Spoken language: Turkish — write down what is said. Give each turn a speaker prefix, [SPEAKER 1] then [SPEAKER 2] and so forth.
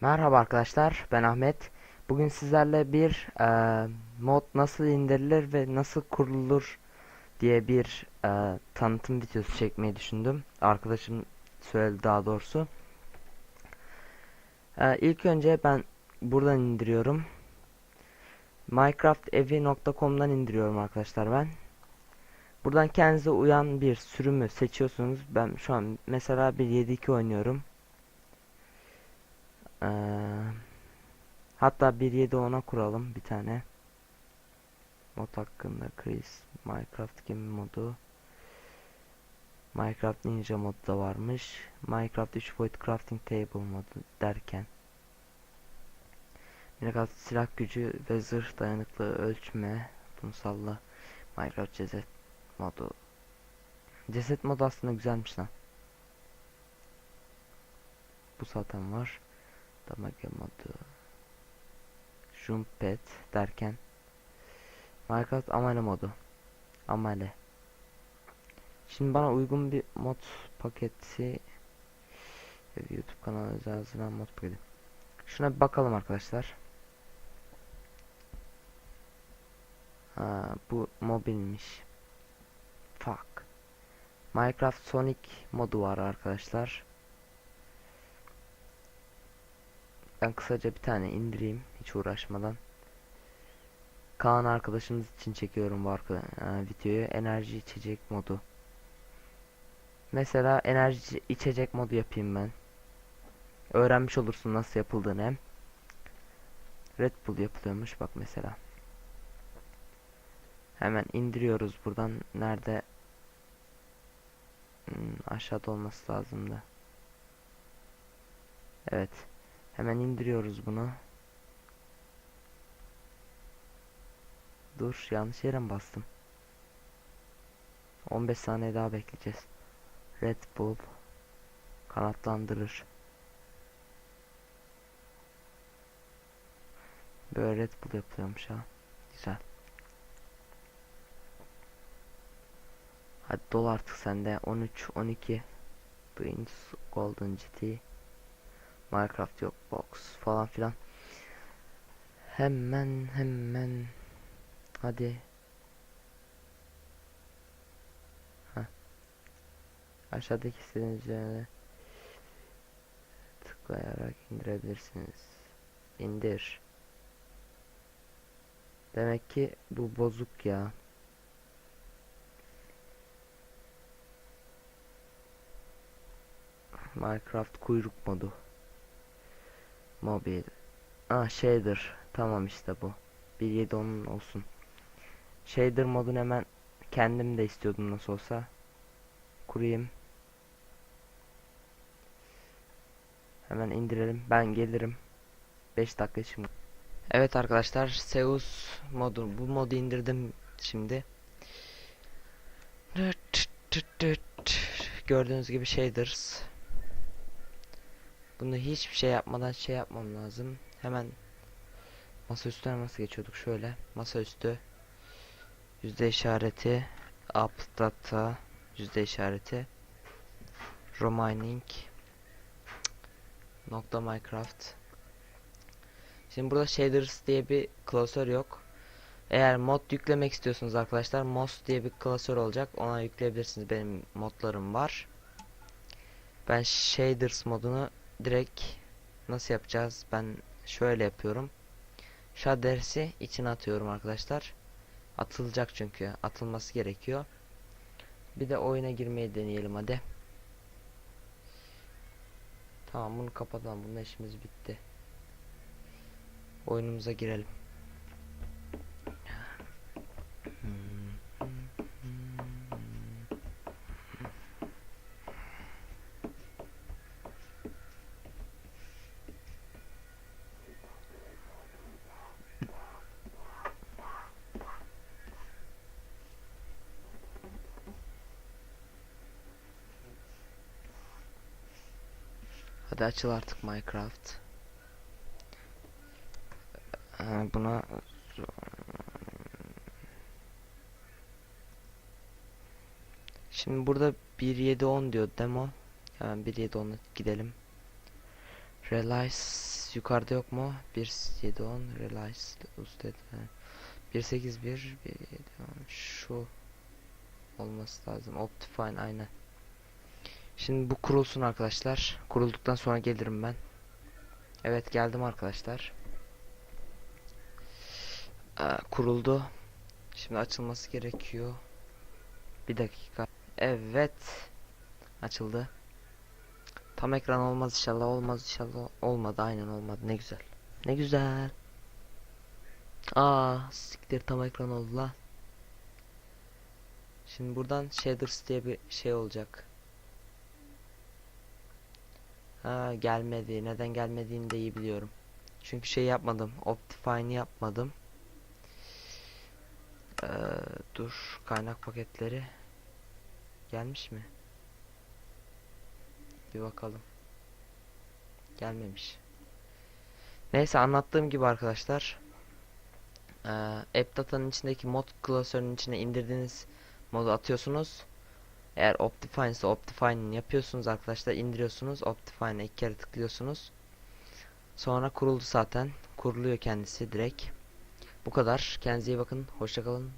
[SPEAKER 1] Merhaba arkadaşlar, ben Ahmet. Bugün sizlerle bir eee, mod nasıl indirilir ve nasıl kurulur diye bir eee, tanıtım videosu çekmeyi düşündüm. Arkadaşım söyledi daha doğrusu. Eee ilk önce ben buradan indiriyorum. minecraftevi.com'dan indiriyorum arkadaşlar ben. Buradan kendinize uyan bir sürümü seçiyorsunuz. Ben şu an mesela 1.7.2 oynuyorum. Eee Hatta 1.7.10'a kuralım bir tane. Mod hakkında Chris Minecraft Game modu. Minecraft Ninja modu da varmış. Minecraft 3 boyut crafting table modu derken. Minecraft silah gücü ve zırh dayanıklı ölçme. Bunu salla. Minecraft ceset modu. Ceset modu aslında güzelmiş lan. Bu zaten var. Damage modu. Jumpet derken Minecraft amele modu. Amele. Şimdi bana uygun bir mod paketi YouTube kanalı özel mod paketi. Şuna bir bakalım arkadaşlar. Ha, bu mobilmiş. Fuck. Minecraft Sonic modu var arkadaşlar. Ben kısaca bir tane indireyim hiç uğraşmadan. Kaan arkadaşımız için çekiyorum bu arka, e, videoyu. Enerji içecek modu. Mesela enerji içecek modu yapayım ben. Öğrenmiş olursun nasıl yapıldığını hem. Red Bull yapılıyormuş bak mesela. Hemen indiriyoruz buradan. Nerede? Hmm, aşağıda olması lazım da. Evet. Hemen indiriyoruz bunu. Dur yanlış yere mi bastım? 15 saniye daha bekleyeceğiz. Red Bull kanatlandırır. Böyle Red Bull yapılıyormuş ha. Güzel. Hadi dol artık sende 13 12 Prince Golden GT Minecraft yok box falan filan. Hemen hemen hadi. Heh. Aşağıdaki istediğiniz üzerine tıklayarak indirebilirsiniz. İndir. Demek ki bu bozuk ya. Minecraft kuyruk modu. Mobil. Ah shader. Tamam işte bu. 1.7 onun olsun. Shader modunu hemen kendim de istiyordum nasıl olsa. Kurayım. Hemen indirelim. Ben gelirim. 5 dakika şimdi. Evet arkadaşlar, Zeus modu bu modu indirdim şimdi. Gördüğünüz gibi shaders. Bunu hiçbir şey yapmadan şey yapmam lazım. Hemen masaüstüne nasıl geçiyorduk şöyle. Masaüstü yüzde işareti up data yüzde işareti romining nokta minecraft Şimdi burada shaders diye bir klasör yok. Eğer mod yüklemek istiyorsunuz arkadaşlar mos diye bir klasör olacak. Ona yükleyebilirsiniz. Benim modlarım var. Ben shaders modunu direkt nasıl yapacağız? Ben şöyle yapıyorum. Shaders'i içine atıyorum arkadaşlar. Atılacak çünkü. Atılması gerekiyor. Bir de oyuna girmeyi deneyelim hadi. Tamam bunu kapatalım. Bunun işimiz bitti. Oyunumuza girelim. Hadi açıl artık Minecraft. Ee, buna Şimdi burada 1.7.10 diyor demo. Hemen 1.7.10'a gidelim. Realize yukarıda yok mu? 1.7.10 Realize Usted 1.8.1 1.7.10 şu olması lazım. Optifine aynen. Şimdi bu kurulsun arkadaşlar. Kurulduktan sonra gelirim ben. Evet geldim arkadaşlar. Aa, kuruldu. Şimdi açılması gerekiyor. Bir dakika. Evet. Açıldı. Tam ekran olmaz inşallah olmaz inşallah olmadı aynen olmadı ne güzel. Ne güzel. Aa siktir tam ekran oldu lan. Şimdi buradan shaders diye bir şey olacak. Ha gelmedi. Neden gelmediğini de iyi biliyorum. Çünkü şey yapmadım. Optifine yapmadım. Ee, dur kaynak paketleri gelmiş mi? Bir bakalım. Gelmemiş. Neyse anlattığım gibi arkadaşlar. Ee, AppData'nın içindeki mod klasörünün içine indirdiğiniz modu atıyorsunuz. Eğer Optifine ise Optifine'ini yapıyorsunuz arkadaşlar. indiriyorsunuz. Optifine'e iki kere tıklıyorsunuz. Sonra kuruldu zaten. Kuruluyor kendisi direkt. Bu kadar. Kendinize iyi bakın. Hoşçakalın.